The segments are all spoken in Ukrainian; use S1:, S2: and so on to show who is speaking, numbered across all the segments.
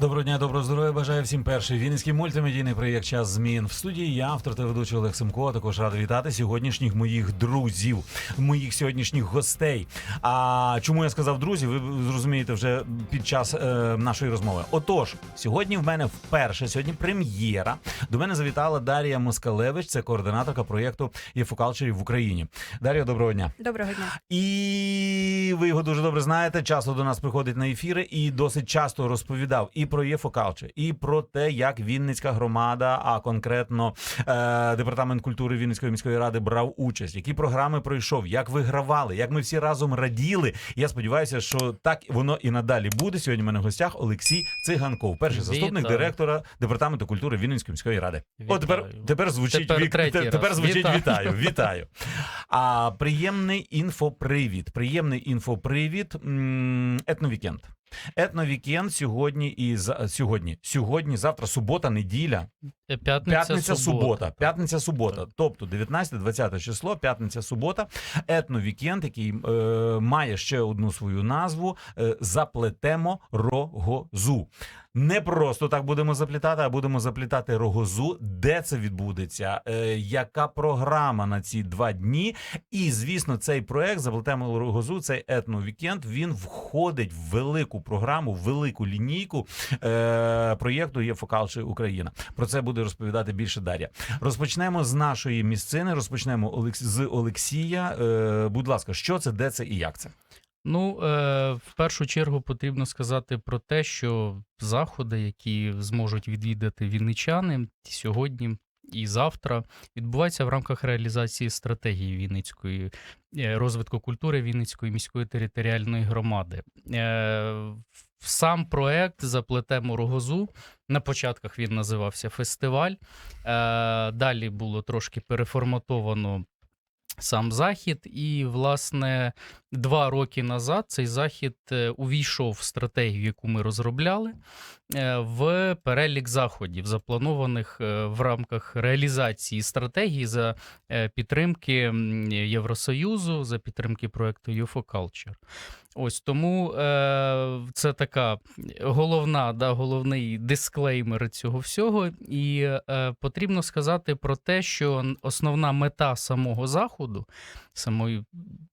S1: Доброго дня, доброго здоров'я. Бажаю всім перший вінницький мультимедійний проєкт Час змін. В студії я, автор та ведучий Олег Семко. а Також радий вітати сьогоднішніх моїх друзів, моїх сьогоднішніх гостей. А чому я сказав друзі? Ви зрозумієте вже під час е, нашої розмови. Отож, сьогодні в мене вперше, сьогодні прем'єра. До мене завітала Дар'я Москалевич, це координаторка проєкту «Єфокалчері» в Україні. Дар'я, доброго дня.
S2: Доброго дня.
S1: І ви його дуже добре знаєте. Часто до нас приходить на ефіри і досить часто розповідав і про ЄФОКАЛЧЕ, і про те, як Вінницька громада, а конкретно е, департамент культури Вінницької міської ради брав участь, які програми пройшов, як вигравали, як ми всі разом раділи. Я сподіваюся, що так воно і надалі буде. Сьогодні в мене в гостях Олексій Циганков, перший заступник
S3: Вітаю.
S1: директора департаменту культури Вінницької міської ради. О, тепер, тепер звучить
S3: Тепер
S1: вік-
S3: третій
S1: те-
S3: раз.
S1: тепер звучить
S3: Вітаю.
S1: вітаю. Вітаю. А приємний інфопривід. Приємний інфопривід. м, Етновікенд. Етновікенд сьогодні і за сьогодні. Сьогодні, завтра, субота, неділя,
S3: П'ятниця,
S1: п'ятниця, субота.
S3: субота.
S1: П'ятниця, субота. Тобто 19-20 число, п'ятниця, субота. Етновікенд, який е, має ще одну свою назву. Е, Заплетемо рогозу. Не просто так будемо заплітати, а будемо заплітати рогозу. Де це відбудеться? Е, яка програма на ці два дні? І звісно, цей проект заплетемо рогозу, цей етновікенд, він входить в велику програму, в велику лінійку е, проєкту «Єфокалчі Україна. Про це буде розповідати більше Дар'я. Розпочнемо з нашої місцини. Розпочнемо з Олексія. Е, будь ласка, що це, де це і як це?
S3: Ну, е, в першу чергу потрібно сказати про те, що заходи, які зможуть відвідати вінничани сьогодні і завтра, відбувається в рамках реалізації стратегії Вінницької е, розвитку культури Вінницької міської територіальної громади. Е, Сам проект Заплетемо рогозу. На початках він називався фестиваль. Е, Далі було трошки переформатовано сам захід. І, власне, два роки назад цей захід е, увійшов в стратегію, яку ми розробляли, е, в перелік заходів, запланованих е, в рамках реалізації стратегії за підтримки Євросоюзу, за підтримки проекту UFO Culture. Ось тому е, це така головна, да, головний дисклеймер цього всього. І е, потрібно сказати про те, що основна мета самого заходу, самої,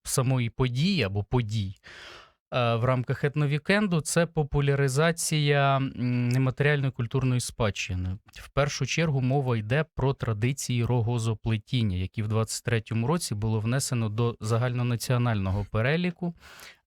S3: самої події або подій в рамках етновікенду це популяризація нематеріальної культурної спадщини. В першу чергу мова йде про традиції рогозоплетіння, які в 23-му році було внесено до загальнонаціонального переліку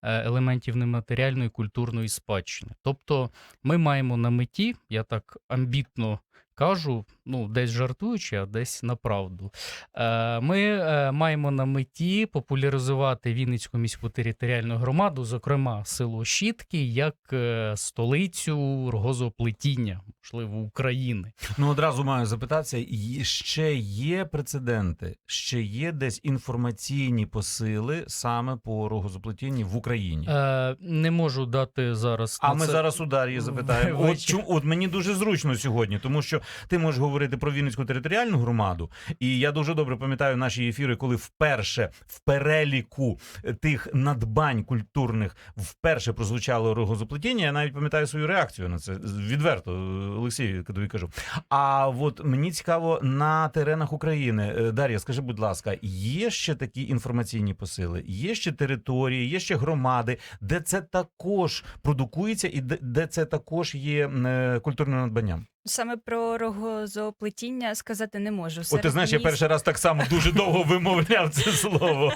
S3: е, елементів нематеріальної культурної спадщини. Тобто ми маємо на меті, я так амбітно кажу, ну десь жартуючи, а десь на правду. Е, Ми е, маємо на меті популяризувати Вінницьку міську територіальну громаду, зокрема село Щітки, як е, столицю рогозоплетіння, можливо, України.
S1: Ну одразу маю запитатися: ще є прецеденти, ще є десь інформаційні посили саме по рогозаплетінні в Україні.
S3: Е, Не можу дати зараз.
S1: А ми
S3: це-
S1: зараз у Дар'ї запитаємо. От, чу- от мені дуже зручно сьогодні, тому що ти можеш говорити про Вінницьку територіальну громаду, і я дуже добре пам'ятаю наші ефіри, коли вперше в переліку е, тих надбань культурних вперше прозвучало рогозаплетіння. Я навіть пам'ятаю свою реакцію на це відверто, е, Олексій, тобі кажу. А от мені цікаво на теренах України. Е, Дар'я, скажи, будь ласка, є ще такі інформаційні посили, є ще території, є ще громади, де це також продукується, і де, це також є культурним надбанням.
S2: Саме про рогозоплетіння сказати не можу.
S1: От ти знаєш, я перший раз так само дуже довго вимовляв це слово.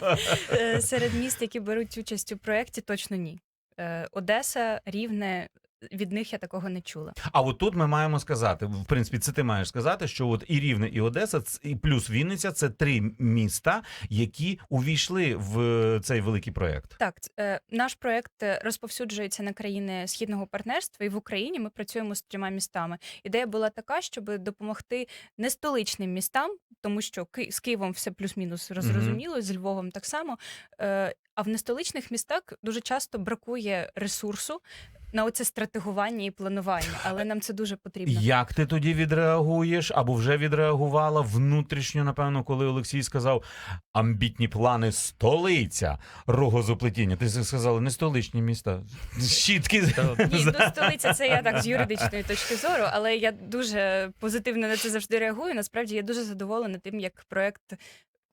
S2: Е, серед міст, які беруть участь у проєкті, точно ні. Е, Одеса, Рівне. Від них я такого не чула.
S1: А от тут ми маємо сказати, в принципі, це ти маєш сказати, що от і Рівне, і Одеса, і плюс Вінниця це три міста, які увійшли в е, цей великий проект.
S2: Так, е, наш проєкт е, розповсюджується на країни східного партнерства, і в Україні ми працюємо з трьома містами. Ідея була така, щоб допомогти не столичним містам, тому що з Києвом все плюс-мінус розрозуміло, з Львовом так само. А в нестоличних містах дуже часто бракує ресурсу на оце стратегування і планування, але нам це дуже потрібно.
S1: Як ти тоді відреагуєш або вже відреагувала внутрішньо, напевно, коли Олексій сказав амбітні плани столиця рогозоплетіння? Ти сказала не столичні міста. Щітки.
S2: Ні, ну столиця це я так з юридичної точки зору, але я дуже позитивно на це завжди реагую. Насправді я дуже задоволена тим, як проект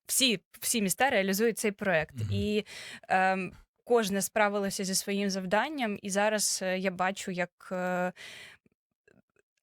S2: всі, всі міста реалізують цей проект.
S1: Мгм.
S2: І ем, кожне справилося зі своїм завданням, і зараз е, я бачу, як.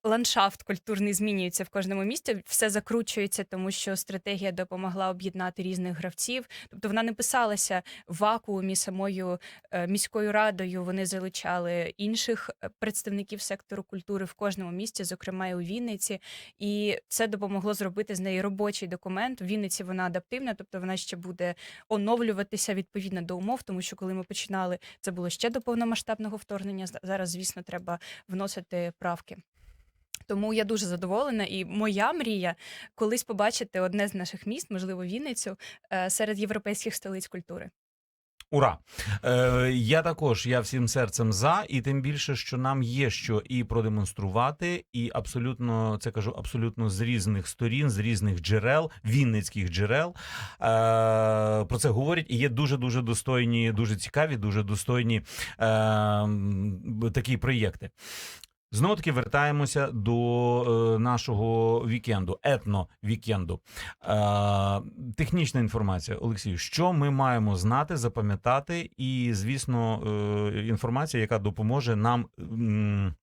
S2: Ландшафт культурний змінюється в кожному місті, все закручується, тому що стратегія допомогла об'єднати різних гравців. Тобто вона не писалася в вакуумі самою е, міською радою. Вони залучали інших е, представників сектору культури в кожному місті, зокрема і у Вінниці. І це допомогло зробити з неї робочий документ. В Вінниці вона адаптивна, тобто вона ще буде оновлюватися відповідно до умов, тому що коли ми починали, це було ще до повномасштабного вторгнення. Зараз, звісно, треба вносити правки. Тому я дуже задоволена, і моя мрія колись побачити одне з наших міст, можливо, Вінницю, е, серед європейських столиць культури.
S1: Ура! Е, я також я всім серцем за, і тим більше, що нам є що і продемонструвати, і абсолютно це кажу абсолютно з різних сторін, з різних джерел, вінницьких джерел. Е, про це говорять. І є дуже дуже достойні, дуже цікаві, дуже достойні е, такі проєкти. Знову таки вертаємося до е, нашого вікенду, етно-вікенду. Е, технічна інформація, Олексію, що ми маємо знати, запам'ятати, і, звісно, е, інформація, яка допоможе нам м,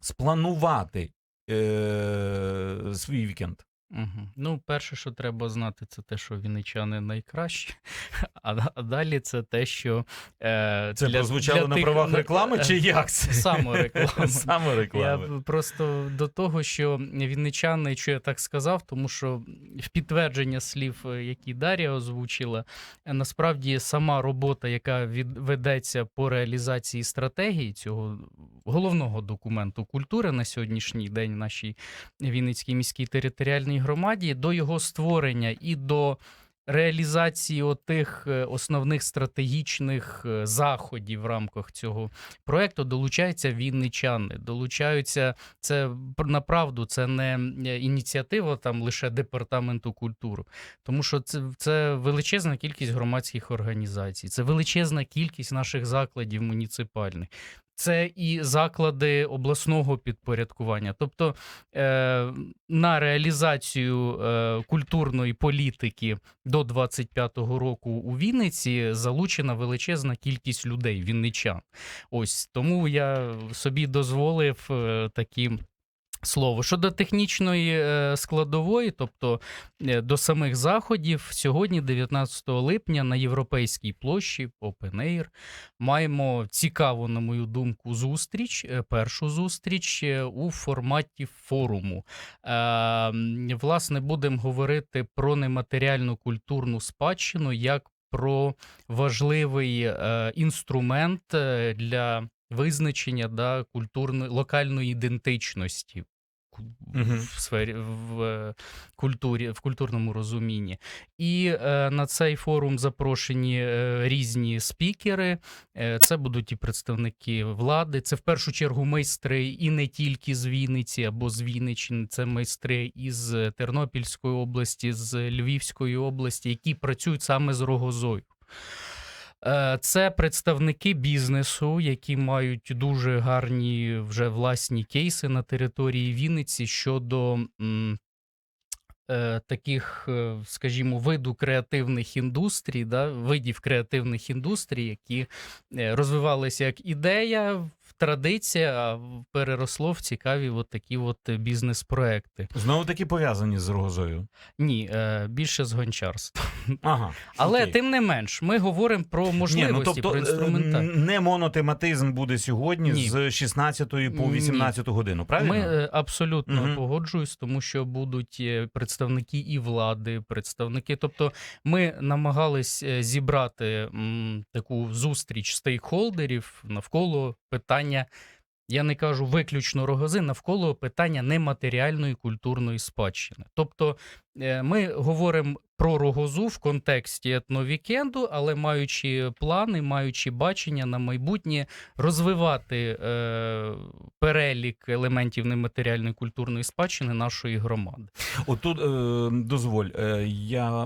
S1: спланувати е, свій вікенд.
S3: Угу. Ну, перше, що треба знати, це те, що вінничани найкращі, а, а далі це те, що е,
S1: Це
S3: для-
S1: прозвучало
S3: для
S1: на
S3: тих-
S1: правах реклами, чи як це?
S3: Самореклама.
S1: Самореклами.
S3: Я просто до того, що вінничани, що я так сказав, тому що в підтвердження слів, е, які Дар'я озвучила, е, насправді сама робота, яка ведеться по реалізації стратегії цього головного документу культури на сьогоднішній день в нашій Вінницькій міській територіальній громаді, до його створення і до реалізації отих е, основних стратегічних е, заходів в рамках цього проекту долучаються вінничани, долучаються це направду, це не е, ініціатива там лише департаменту культури, тому що це, це величезна кількість громадських організацій, це величезна кількість наших закладів муніципальних. Це і заклади обласного підпорядкування. Тобто е, на реалізацію е, культурної політики до 25-го року у Вінниці залучена величезна кількість людей, вінничан. Ось тому я собі дозволив е, такі. Слово щодо технічної е, складової, тобто е, до самих заходів, сьогодні, 19 липня, на європейській площі Open Air, маємо цікаву, на мою думку, зустріч. е, Першу зустріч у форматі форуму. Власне, будемо говорити про нематеріальну культурну спадщину як про важливий інструмент для визначення да, культурної локальної ідентичності. В сфері в культурі в культурному розумінні, і е, на цей форум запрошені е, різні спікери. Е, це будуть і представники влади. Це в першу чергу майстри, і не тільки з Вінниці або з Вінниччини. Це майстри із Тернопільської області, з Львівської області, які працюють саме з рогозою. Е, Це представники бізнесу, які мають дуже гарні вже власні кейси на території Вінниці щодо м, е, таких, е, скажімо, виду креативних індустрій, да, видів креативних індустрій, які е, розвивалися як ідея, традиція, переросло в цікаві от такі от бізнес-проекти.
S1: Знову таки пов'язані з рогозою.
S3: Ні, е, більше з гончарства.
S1: Ага.
S3: Але
S1: окей.
S3: тим не менш, ми говоримо про можливості,
S1: Ні, ну, тобто,
S3: про
S1: е,
S3: інструментарій.
S1: н- не монотематизм буде сьогодні
S3: Ні.
S1: з 16 по
S3: Ні.
S1: 18 годину, правильно?
S3: Ми е, абсолютно
S1: Мгм.
S3: погоджуюсь, тому що будуть е, представники і влади, представники. Тобто, ми намагались е, зібрати м, таку зустріч стейкхолдерів навколо питання. я не кажу виключно рогози, навколо питання нематеріальної культурної спадщини. Тобто е, ми говоримо про рогозу в контексті етновікенду, але маючи плани, маючи бачення на майбутнє розвивати е, перелік елементів нематеріальної культурної спадщини нашої громади.
S1: Отут е, дозволь, е, я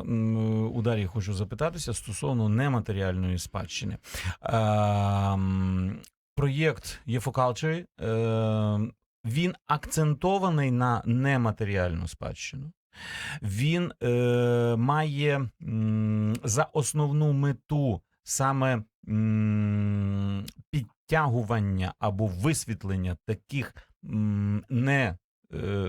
S1: у Дар'ї хочу запитатися стосовно нематеріальної спадщини. Е, проєкт ЄФОКалчері, е, він акцентований на нематеріальну спадщину. Він е, має м, за основну мету саме м, підтягування або висвітлення таких м, не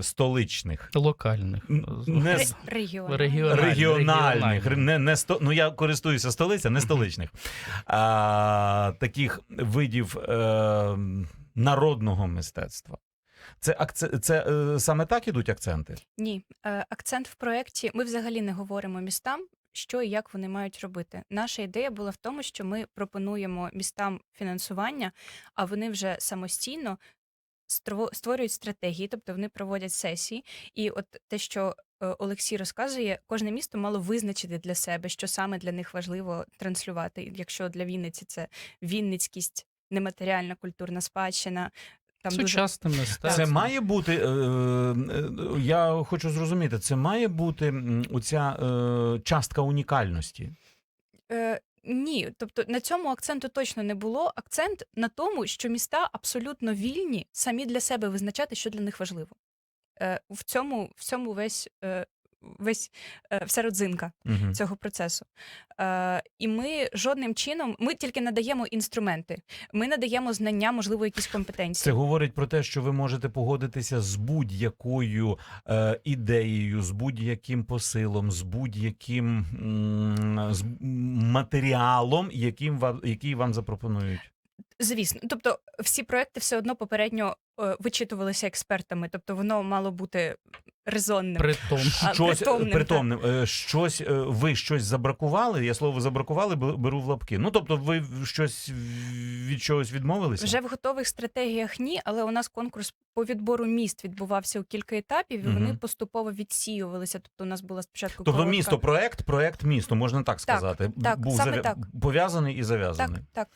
S1: столичних
S3: Локальних.
S1: Не з-
S3: Регіональних.
S1: регіональних,
S3: регіональних.
S1: не, не сто, ну я користуюся столиця, не столичних. А, таких видів е, народного мистецтва. Це, акце, це е, саме так ідуть акценти.
S2: Ні, е, акцент в проєкті. Ми взагалі не говоримо містам, що і як вони мають робити. Наша ідея була в тому, що ми пропонуємо містам фінансування, а вони вже самостійно створюють стратегії, тобто вони проводять сесії. І от те, що е, Олексій розказує, кожне місто мало визначити для себе, що саме для них важливо транслювати. Якщо для Вінниці це вінницькість, нематеріальна культурна спадщина. Там дуже
S3: мистецтво.
S1: Це має бути. Е, е, я хочу зрозуміти, це має бути оця е, частка унікальності.
S2: Е, ні, тобто на цьому акценту точно не було. Акцент на тому, що міста абсолютно вільні самі для себе визначати, що для них важливо. Е, в цьому, в цьому весь, е, весь е, вся родзинка
S1: Угу.
S2: цього процесу. Е, і ми жодним чином, ми тільки надаємо інструменти, ми надаємо знання, можливо, якісь компетенції.
S1: Це говорить про те, що ви можете погодитися з будь-якою е, ідеєю, з будь-яким посилом, з будь-яким м, з матеріалом, яким вам, який вам запропонують.
S2: Звісно, тобто всі проекти все одно попередньо е, вичитувалися експертами, тобто воно мало бути резонним.
S3: Притом.
S2: А,
S1: Щось
S2: притомним,
S1: притомним, е, щось е, ви щось забракували. Я слово забракували бе- беру в лапки. Ну тобто, ви щось від чогось відмовилися?
S2: Вже в готових стратегіях ні, але у нас конкурс по відбору міст відбувався у кілька етапів, і вони
S1: Мгм.
S2: поступово відсіювалися. Тобто, у нас була спочатку
S1: Тобто
S2: коротка-
S1: місто, проект, проект місто, можна так сказати.
S2: так,
S1: Був
S2: саме так.
S1: пов'язаний і зав'язаний.
S2: так.
S1: Ем,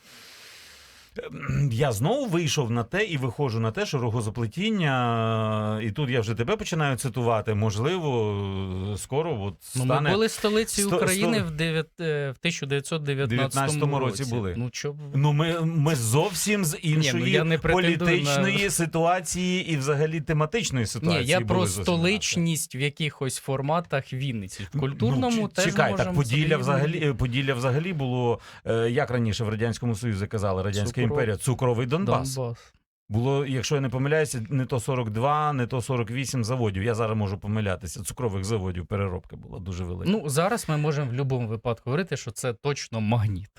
S1: Я знову вийшов на те і виходжу на те, що рогозоплетіння, і тут я вже тебе починаю цитувати. Можливо, скоро от
S3: Ну,
S1: стане
S3: ми були столиці
S1: сто-
S3: України
S1: сто-
S3: в, дев'ят, е, в 1919 році.
S1: були.
S3: Ну, чо
S1: Ну, ми, ми зовсім з іншої
S3: ну, не
S1: політичної
S3: на-
S1: ситуації і взагалі тематичної ситуації.
S3: Ні, я
S1: були
S3: про столичність в якихось форматах Вінниці. В культурному
S1: ну,
S3: теж
S1: чекай,
S3: можемо
S1: так Поділля взагалі Поділля взагалі було е, як раніше в радянському Союзі казали Радянська
S3: Цукров-
S1: імперія, цукровий Донбас.
S3: Донбас.
S1: Було, якщо я не помиляюся, не то 42, не то 48 заводів. Я зараз можу помилятися. Цукрових заводів переробка була дуже велика.
S3: Ну, зараз ми можемо в будь-якому випадку говорити, що це точно магніт.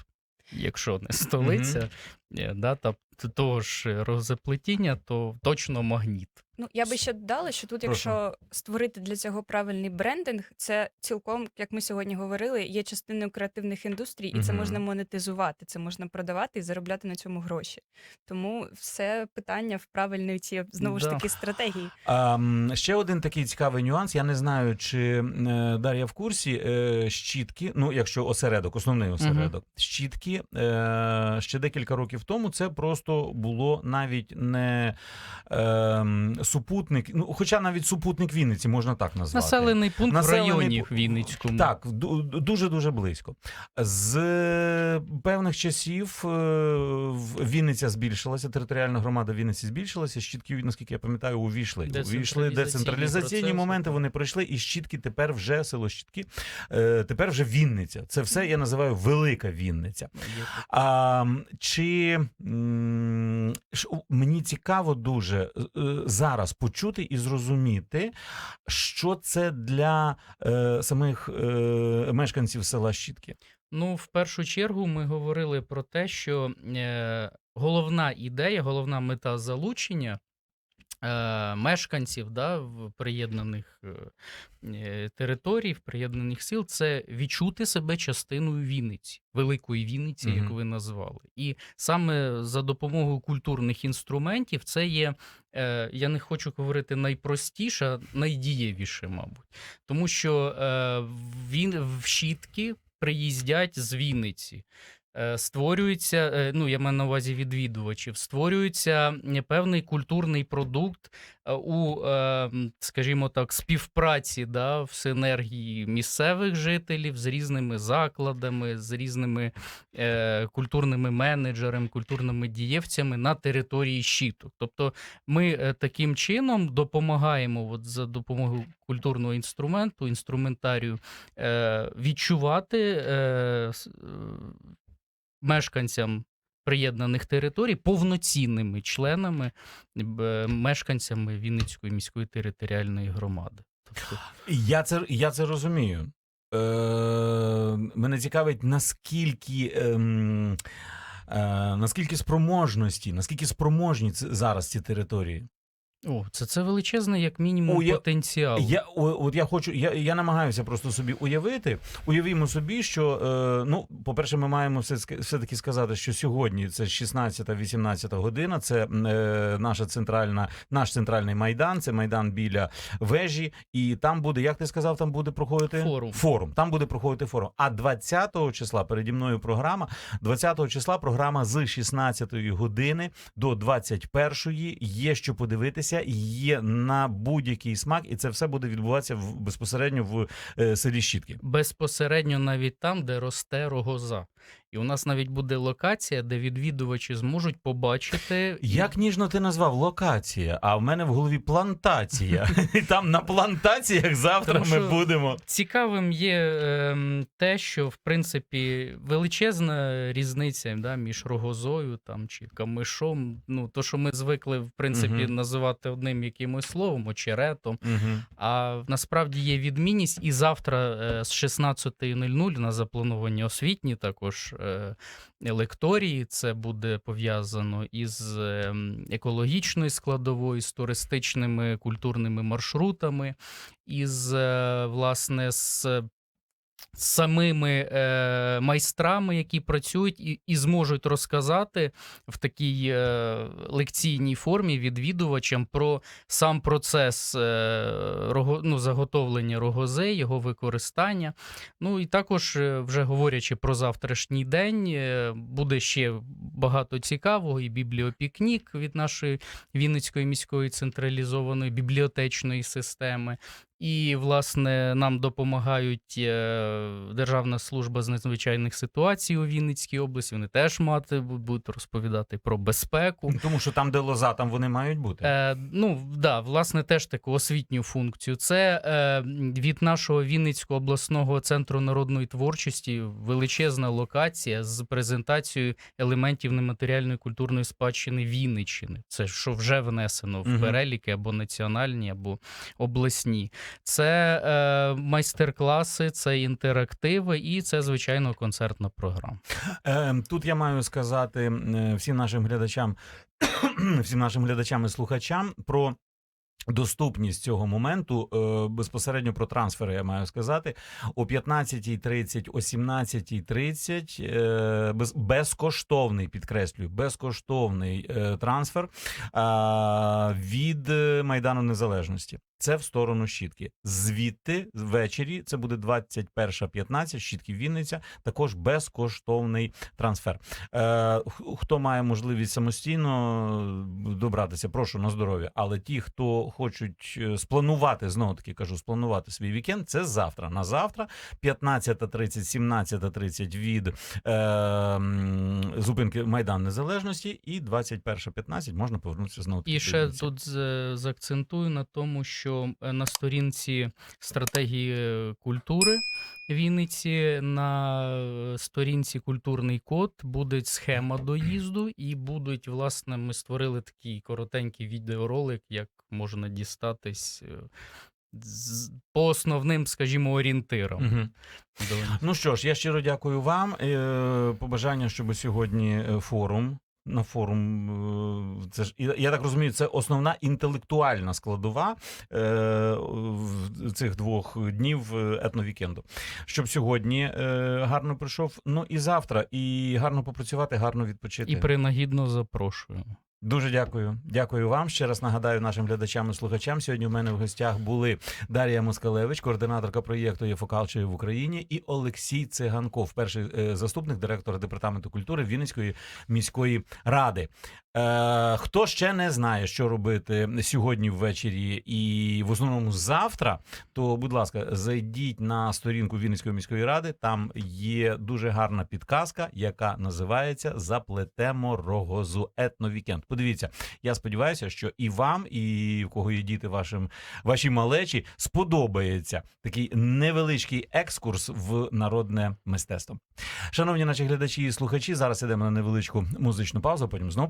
S3: Якщо не столиця, е, да, та того ж розеплетіння, то точно магніт.
S2: Ну я би ще додала, що тут,
S1: Прошу.
S2: якщо створити для цього правильний брендинг, це цілком, як ми сьогодні говорили, є частиною креативних індустрій, і це можна монетизувати, це можна продавати і заробляти на цьому гроші. Тому все питання в правильної ці знову ж таки стратегії.
S1: А, ще один такий цікавий нюанс. Я не знаю, чи е, Дар'я в курсі е, щітки. Ну, якщо осередок, основний осередок, щітки е, ще декілька років тому це просто було навіть не е, супутник. Ну, хоча навіть супутник Вінниці можна так назвати.
S3: Населений пункт
S1: Населений
S3: в районі Вінницькому.
S1: Так, дуже дуже близько. З певних часів е, Вінниця збільшилася, територіальна громада Вінниці збільшилася. Щітки, наскільки я пам'ятаю, увійшли. Увійшли
S3: Децентралізаційні
S1: моменти. Вони пройшли, і щітки тепер вже село Щітки. е, Тепер вже Вінниця. Це все я називаю велика Вінниця. А, м, мені цікаво дуже е, е, зараз почути і зрозуміти, що це для е, самих мешканців села Щітки.
S3: Ну, в першу чергу, ми говорили про те, що головна ідея, головна мета залучення е, мешканців да, в приєднаних е, е, територій, в приєднаних сил, це відчути себе частиною Вінниці, великої Вінниці,
S1: Мгм.
S3: як ви назвали. І саме за допомогою культурних інструментів це є, е, я не хочу говорити найпростіше, найдієвіше, мабуть. Тому що е, він в щітки приїздять з Вінниці. Е, Створюється, е, ну я маю на увазі відвідувачів, створюється певний культурний продукт е, у, скажімо так, співпраці да, в синергії місцевих жителів з різними закладами, з різними культурними менеджерами, культурними дієвцями на території щиток. Тобто ми таким чином допомагаємо от, за допомогою культурного інструменту, інструментарію відчувати мешканцям приєднаних територій повноцінними членами, мешканцями Вінницької міської територіальної громади. Тобто,
S1: Я це, я це розумію. Е, мене цікавить, наскільки. ем, Е, наскільки спроможності, наскільки спроможні зараз ці території?
S3: О, це, це величезний, як мінімум,
S1: О,
S3: потенціал.
S1: Я о- от я хочу, я, я намагаюся просто собі уявити. Уявімо собі, що е, ну, по-перше, ми маємо все все таки сказати, що сьогодні це 16-18 година. Це е, наша центральна, наш центральний майдан. Це майдан біля вежі, і там буде, як ти сказав, там буде проходити
S3: Форум.
S1: Форум. Там буде проходити форум. А 20 числа переді мною програма. 20 числа програма з 16 години до 21 є що подивитися, є на будь-який смак, і це все буде відбуватися в безпосередньо в е, селі Щітки.
S3: Безпосередньо навіть там, де росте рогоза. І у нас навіть буде локація, де відвідувачі зможуть побачити.
S1: Як ніжно ти назвав локація, а в мене в голові плантація. І там на плантаціях завтра
S3: Тому
S1: ми будемо.
S3: Цікавим є ем, те, що в принципі величезна різниця да, між рогозою там, чи камишом. Ну, то, що ми звикли, в принципі,
S1: Мгм.
S3: називати одним якимось словом, очеретом.
S1: Угу.
S3: А насправді є відмінність, і завтра е, з 16.00 на заплановані освітні також е, лекторії. Це буде пов'язано із ем, екологічною складовою, з туристичними культурними маршрутами, із е, власне з. Самими е, майстрами, які працюють і, і зможуть розказати в такій е, лекційній формі відвідувачам про сам процес е, рого, ну, заготовлення рогози, його використання. Ну і також, е, вже говорячи про завтрашній день, е, буде ще багато цікавого, і бібліопікнік від нашої Вінницької міської централізованої бібліотечної системи. І, власне, нам допомагають е, Державна служба з надзвичайних ситуацій у Вінницькій області. Вони теж мати будуть розповідати про безпеку.
S1: Тому що там, де лоза, там вони мають бути.
S3: Е, ну, да, власне, теж таку освітню функцію. Це е, від нашого Вінницького обласного центру народної творчості величезна локація з презентацією елементів нематеріальної культурної спадщини Вінниччини. Це що вже внесено в переліки або національні, або обласні. Це е, майстер-класи, це інтерактиви і це, звичайно, концертна програма.
S1: Е, Тут я маю сказати е, всім нашим глядачам, всім нашим глядачам і слухачам про. Доступність цього моменту е, безпосередньо про трансфери я маю сказати о 15.30, о 17.30 е, без, безкоштовний підкреслюю, безкоштовний трансфер від Майдану Незалежності. Це в сторону щітки. Звідти ввечері це буде 21.15, щітки Вінниця. Також безкоштовний трансфер. Е, хто має можливість самостійно добратися, прошу на здоров'я. Але ті, хто хочуть е, спланувати, знову таки кажу, спланувати свій вікенд, це завтра. На завтра, 15.30, 17.30 від е, зупинки Майдан Незалежності, і 21.15 можна повернутися знову. таки
S3: І ще тут з- заакцентую на тому, що е, на сторінці стратегії е, культури Вінниці на е, сторінці культурний код буде схема доїзду, і будуть, власне, ми створили такий коротенький відеоролик, як можна дістатись по основним, скажімо, орієнтирам. До
S1: Ну що ж, я щиро дякую вам. Побажання, щоб сьогодні форум на форум. е, Це ж я так розумію, це основна інтелектуальна складова е, цих двох днів е, етновікенду. Щоб сьогодні е, гарно прийшов. Ну і завтра, і гарно попрацювати, гарно відпочити.
S3: І принагідно запрошую.
S1: Дуже дякую. Дякую вам. Ще раз нагадаю нашим глядачам і слухачам. Сьогодні в мене в гостях були Дар'я Москалевич, координаторка проєкту «Єфокалчі» в Україні, і Олексій Циганков, перший е, заступник директора департаменту культури Вінницької міської ради. Е, хто ще не знає, що робити сьогодні ввечері і в основному завтра, то, будь ласка, зайдіть на сторінку Вінницької міської ради. Там є дуже гарна підказка, яка називається Заплетемо рогозу етновікенд. Подивіться, я сподіваюся, що і вам, і в кого є діти вашим ваші малечі, сподобається такий невеличкий екскурс в народне мистецтво. Шановні наші глядачі і слухачі, зараз ідемо на невеличку музичну паузу. Потім знову